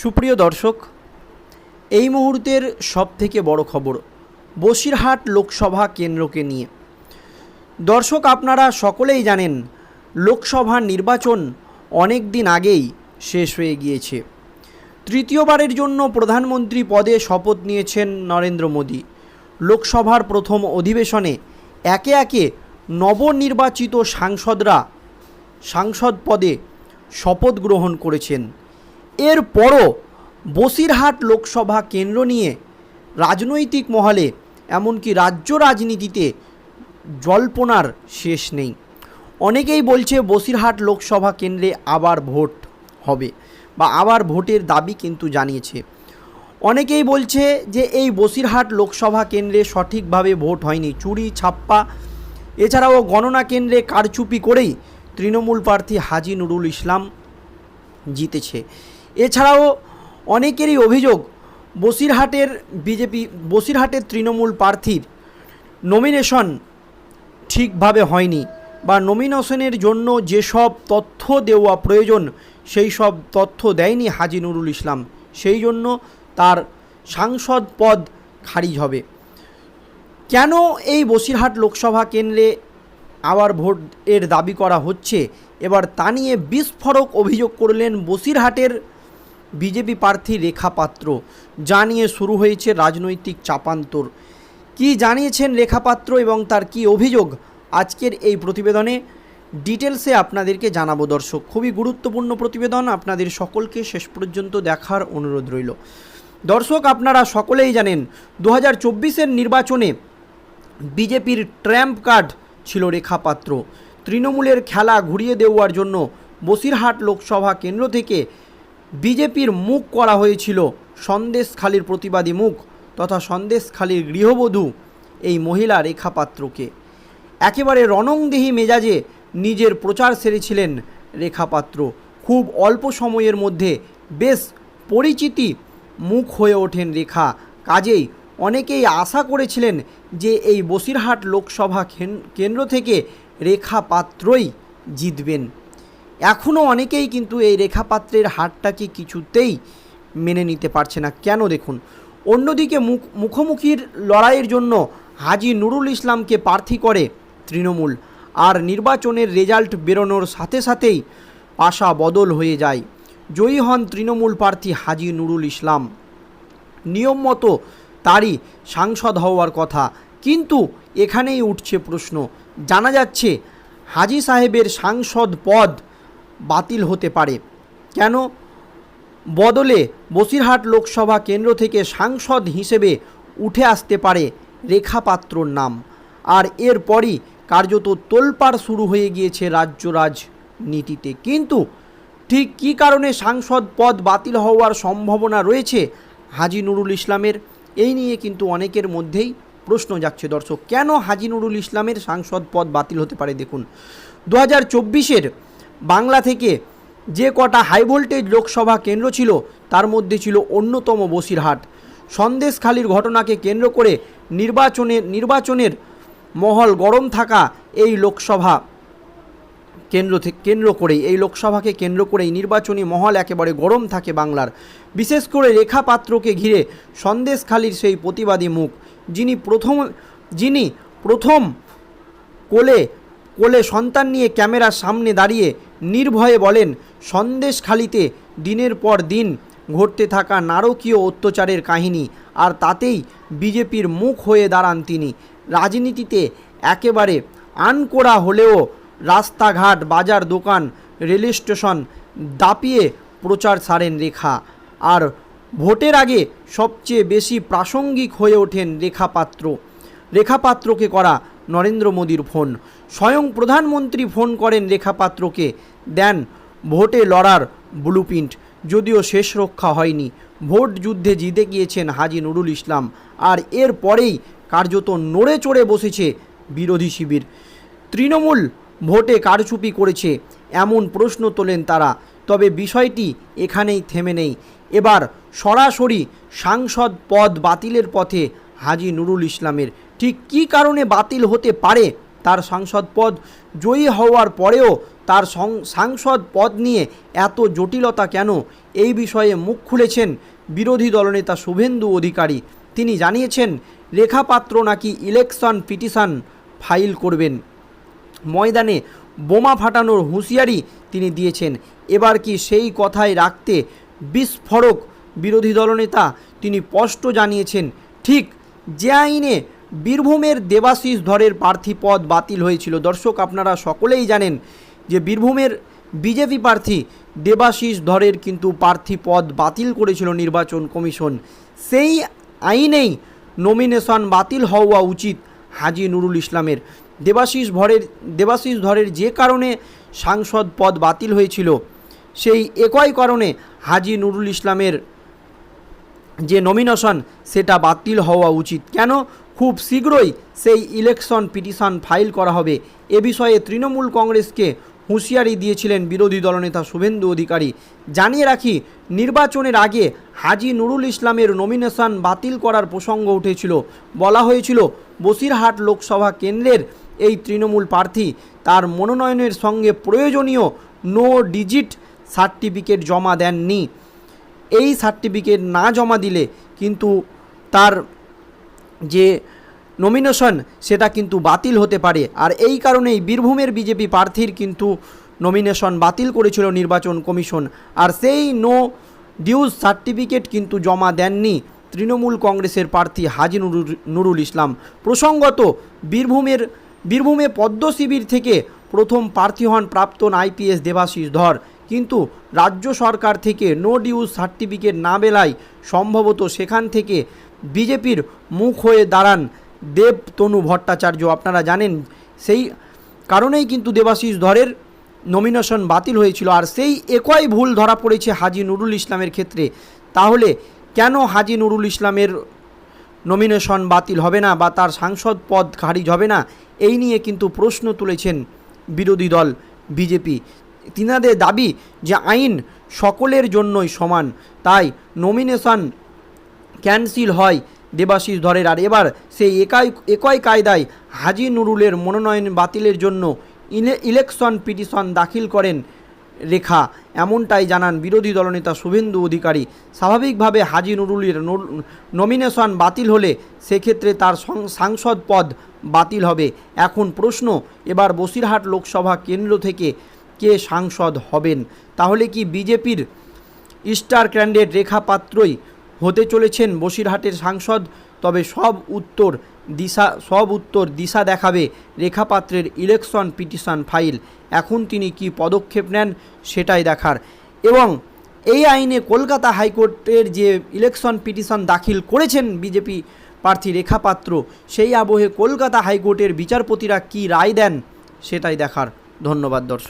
সুপ্রিয় দর্শক, এই মুহূর্তের সবথেকে বড় খবর বসিরহাট লোকসভা কেন্দ্রকে নিয়ে। দর্শক, আপনারা সকলেই জানেন, লোকসভা নির্বাচন অনেক দিন আগেই শেষ হয়ে গিয়েছে। তৃতীয়বারের জন্য প্রধানমন্ত্রী পদে শপথ নিয়েছেন নরেন্দ্র মোদী। লোকসভার প্রথম অধিবেশনে একে একে নবনির্বাচিত সাংসদরা সাংসদ পদে শপথ গ্রহণ করেছেন। এরপরও বসিরহাট লোকসভা কেন্দ্র নিয়ে রাজনৈতিক মহলে এমনকি রাজ্য রাজনীতিতে জল্পনার শেষ নেই। অনেকেই বলছে বসিরহাট লোকসভা কেন্দ্রে আবার ভোট হবে বা আবার ভোটের দাবি কিন্তু জানিয়েছে। অনেকেই বলছে যে এই বসিরহাট লোকসভা কেন্দ্রে সঠিকভাবে ভোট হয়নি, চুরি, ছাপ্পা। এছাড়াও গণনা কেন্দ্রে কারচুপি করেই তৃণমূল প্রার্থী হাজি নুরুল ইসলাম জিতেছে। এছাড়াও অনেকেরই অভিযোগ বসিরহাটের বিজেপি, বসিরহাটের তৃণমূল প্রার্থীর নমিনেশন ঠিকভাবে হয়নি বা নমিনেশনের জন্য যেসব তথ্য দেওয়া প্রয়োজন সেই সব তথ্য দেয়নি হাজি নুরুল ইসলাম। সেই জন্য তার সাংসদ পদ খারিজ হবে। কেন এই বসিরহাট লোকসভা কেন্দ্রে আবার ভোট এর দাবি করা হচ্ছে? এবার তা নিয়ে বিস্ফোরক অভিযোগ করলেন বসিরহাটের বিজেপি প্রার্থী রেখা পাত্র। যা নিয়ে শুরু হয়েছে রাজনৈতিক চাপান্তর। কি জানিয়েছেন রেখা পাত্র এবং তার কি অভিযোগ? আজকের এই প্রতিবেদনে ডিটেলসে আপনাদেরকে জানাব দর্শক। খুবই গুরুত্বপূর্ণ প্রতিবেদন, আপনাদের সকলকে শেষ পর্যন্ত দেখার অনুরোধ রইল। দর্শক, আপনারা সকলেই জানেন দু হাজার নির্বাচনে বিজেপির ট্র্যাম্প কার্ড ছিল রেখা পাত্র। তৃণমূলের খেলা ঘুরিয়ে দেওয়ার জন্য বসিরহাট লোকসভা কেন্দ্র থেকে বিজেপির মুখ করা হয়েছিল সন্দেশখালির প্রতিবাদী মুখ তথা সন্দেশখালির গৃহবধূ এই মহিলা রেখা পাত্রকে একেবারে রণংদেহী মেজাজে নিজের প্রচার সেরেছিলেন রেখা পাত্র খুব অল্প সময়ের মধ্যে বেশ পরিচিতি মুখ হয়ে ওঠেন রেখা। কাজেই অনেকেই আশা করেছিলেন যে এই বসিরহাট লোকসভা কেন- কেন্দ্র থেকে রেখা পাত্রই জিতবেন। এখনও অনেকেই কিন্তু এই রেখাপাত্রের হারটাকে কিছুতেই মেনে নিতে পারছে না। কেন দেখুন? অন্যদিকে মুখ, মুখোমুখির লড়াইয়ের জন্য হাজি নুরুল ইসলামকে প্রার্থী করে তৃণমূল। আর নির্বাচনের রেজাল্ট বেরোনোর সাথে সাথেই আশা বদল হয়ে যায়। জয়ী হন তৃণমূল প্রার্থী হাজি নুরুল ইসলাম। নিয়ম মতো তারই সাংসদ হওয়ার কথা। কিন্তু এখানেই উঠছে প্রশ্ন। জানা যাচ্ছে, হাজি সাহেবের সাংসদ পদ বাতিল হতে পারে। কেন? বদলে বসিরহাট লোকসভা কেন্দ্র থেকে সাংসদ হিসেবে উঠে আসতে পারে রেখা পাত্রর নাম। আর এরপরই কার্যত তোলপাড় শুরু হয়ে গিয়েছে রাজ্য রাজনীতিতে। কিন্তু ঠিক কী কারণে সাংসদ পদ বাতিল হওয়ার সম্ভাবনা রয়েছে হাজি নুরুল ইসলামের? এই নিয়ে কিন্তু অনেকের মধ্যেই প্রশ্ন যাচ্ছে দর্শক। কেন হাজি নুরুল ইসলামের সাংসদ পদ বাতিল হতে পারে? দেখুন, দু হাজার চব্বিশের বাংলা থেকে যে কটা হাই ভোল্টেজ লোকসভা কেন্দ্র ছিল, তার মধ্যে ছিল অন্যতম বসিরহাট। সন্দেশখালির ঘটনাকে কেন্দ্র করে নির্বাচনের নির্বাচনের মহল গরম থাকা এই লোকসভা কেন্দ্র থেকে কেন্দ্র করেই, এই লোকসভাকে কেন্দ্র করেই নির্বাচনী মহল একেবারে গরম থাকে বাংলার। বিশেষ করে রেখা পাত্রকে ঘিরে সন্দেশখালির সেই প্রতিবাদী মুখ, যিনি প্রথম যিনি প্রথম কোলে কোলে সন্তান নিয়ে ক্যামেরার সামনে দাঁড়িয়ে নির্ভয়ে বলেন, সন্দেশখালিতে দিনের পর দিন ঘটতে থাকা নারকীয় অত্যাচারের কাহিনী, আর তাতেই বিজেপির মুখ হয়ে দাঁড়ান তিনি। রাজনীতিতে একেবারে আনকোড়া হলেও রাস্তাঘাট, বাজার দোকান, রেল স্টেশন দাপিয়ে প্রচার সারেন রেখা। আর ভোটের আগে সবচেয়ে বেশি প্রাসঙ্গিক হয়ে ওঠেন রেখা পাত্র রেখা পাত্রকে করা নরেন্দ্র মোদীর ফোন। স্বয়ং প্রধানমন্ত্রী ফোন করেন রেখা পাত্রকে দেন, ভোটে লড়ার ব্লুপ্রিন্ট যদিও শেষ রক্ষা হয়নি। ভোট যুদ্ধে জিতে গিয়েছেন হাজি নুরুল ইসলাম। আর এর পরেই কার্যত নড়ে চড়ে বসেছে বিরোধী শিবির। তৃণমূল ভোটে কারচুপি করেছে, এমন প্রশ্ন তোলেন তারা। তবে বিষয়টি এখানেই থেমে নেই। এবার সরাসরি সাংসদ পদ বাতিলের পথে হাজি নুরুল ইসলামের। ঠিক কী কারণে বাতিল হতে পারে? তার সাংসদ পদ জয়ী হওয়ার পরেও তার সাংসদ পদ নিয়ে এত জটিলতা কেন? এই বিষয়ে মুখ খুলেছেন বিরোধী দলনেতা শুভেন্দু অধিকারী। তিনি জানিয়েছেন রেখাপাত্র নাকি ইলেকশন পিটিশন ফাইল করবেন। ময়দানে বোমা ফাটানোর হুঁশিয়ারি তিনি দিয়েছেন। এবার কি সেই কথায় রাখতে বিস্ফোরক? বিরোধী দলনেতা তিনি স্পষ্ট জানিয়েছেন, ঠিক যে আইনে বীরভূমের দেবাশিস ধরের প্রার্থী পদ বাতিল হয়েছিল। দর্শক, আপনারা সকলেই জানেন যে বীরভূমের বিজেপি প্রার্থী দেবাশিস ধরের কিন্তু প্রার্থী পদ বাতিল করেছিল নির্বাচন কমিশন। সেই আইনেই নমিনেশন বাতিল হওয়া উচিত হাজি নুরুল ইসলামের। দেবাশিস ভরের দেবাশিস ধরের যে কারণে সাংসদ পদ বাতিল হয়েছিল, সেই একই কারণে হাজি নুরুল ইসলামের যে নমিনেশন, সেটা বাতিল হওয়া উচিত। কেন? খুব শীঘ্রই সেই ইলেকশন পিটিশন ফাইল করা হবে। এ বিষয়ে তৃণমূল কংগ্রেসকে হুঁশিয়ারি দিয়েছিলেন বিরোধী দলনেতা শুভেন্দু অধিকারী। জানিয়ে রাখি, নির্বাচনের আগে হাজি নুরুল ইসলামের নমিনেশন বাতিল করার প্রসঙ্গ উঠেছিল। বলা হয়েছিল, বসিরহাট লোকসভা কেন্দ্রের এই তৃণমূল প্রার্থী তার মনোনয়নের সঙ্গে প্রয়োজনীয় নো ডিজিট সার্টিফিকেট জমা দেননি। এই সার্টিফিকেট না জমা দিলে কিন্তু তার যে নমিনেশন সেটা কিন্তু বাতিল হতে পারে। আর এই কারণেই বীরভূমের বিজেপি প্রার্থীর কিন্তু নমিনেশন বাতিল করেছিল নির্বাচন কমিশন। আর সেই নো ডিউজ সার্টিফিকেট কিন্তু জমা দেননি তৃণমূল কংগ্রেসের প্রার্থী হাজি নুরুল ইসলাম। প্রসঙ্গত বীরভূমের, বীরভূমে পদ্ম শিবির থেকে প্রথম প্রার্থী হন প্রাক্তন আইপিএস দেবাশিস ধর। কিন্তু রাজ্য সরকার থেকে নো ডিউজ সার্টিফিকেট না বেলায় সম্ভবত সেখান থেকে বিজেপির মুখ হয়ে দাঁড়ান দেবতনু ভট্টাচার্য। আপনারা জানেন, সেই কারণেই কিন্তু দেবাশিস ধরের নমিনেশন বাতিল হয়েছিল। আর সেই একই ভুল ধরা পড়েছে হাজি নুরুল ইসলামের ক্ষেত্রে। তাহলে কেন হাজি নুরুল ইসলামের নমিনেশন বাতিল হবে না বা তার সাংসদ পদ খারিজ হবে না? এই নিয়ে কিন্তু প্রশ্ন তুলেছেন বিরোধী দল বিজেপি। তিনাদের দাবি যে আইন সকলের জন্যই সমান। তাই নমিনেশন ক্যান্সেল হয়। দেবাশিস ধরের, আর এবার সেই একাই একই কায়দায় হাজি নুরুলের মনোনয়ন বাতিলের জন্য ইলে- ইলেকশন পিটিশন দাখিল করেন রেখা। এমনটাই জানান বিরোধী দলনেতা শুভেন্দু অধিকারী। স্বাভাবিকভাবে হাজি নুরুলের নমিনেশন বাতিল হলে সেক্ষেত্রে তার সাংসদ পদ বাতিল হবে। এখন প্রশ্ন, এবার বসিরহাট লোকসভা কেন্দ্র থেকে কে সাংসদ হবেন? তাহলে কি বিজেপির স্টার ক্যান্ডিডেট রেখা পাত্রই হতে চলেছেন বসিরহাটের সাংসদ, তবে সব উত্তর দিশা, সব উত্তর দিশা দেখাবে রেখা পাত্রের ইলেকশন পিটিশন ফাইল এখন তিনি কি পদক্ষেপ নেন সেটাই দেখার। এবং এই আইনে কলকাতা হাইকোর্টের যে ইলেকশন পিটিশন দাখিল করেছেন বিজেপি প্রার্থী রেখা পাত্র সেই আবহে কলকাতা হাইকোর্টের বিচারপতিরা কি রায় দেন সেটাই দেখার। ধন্যবাদ দর্শক।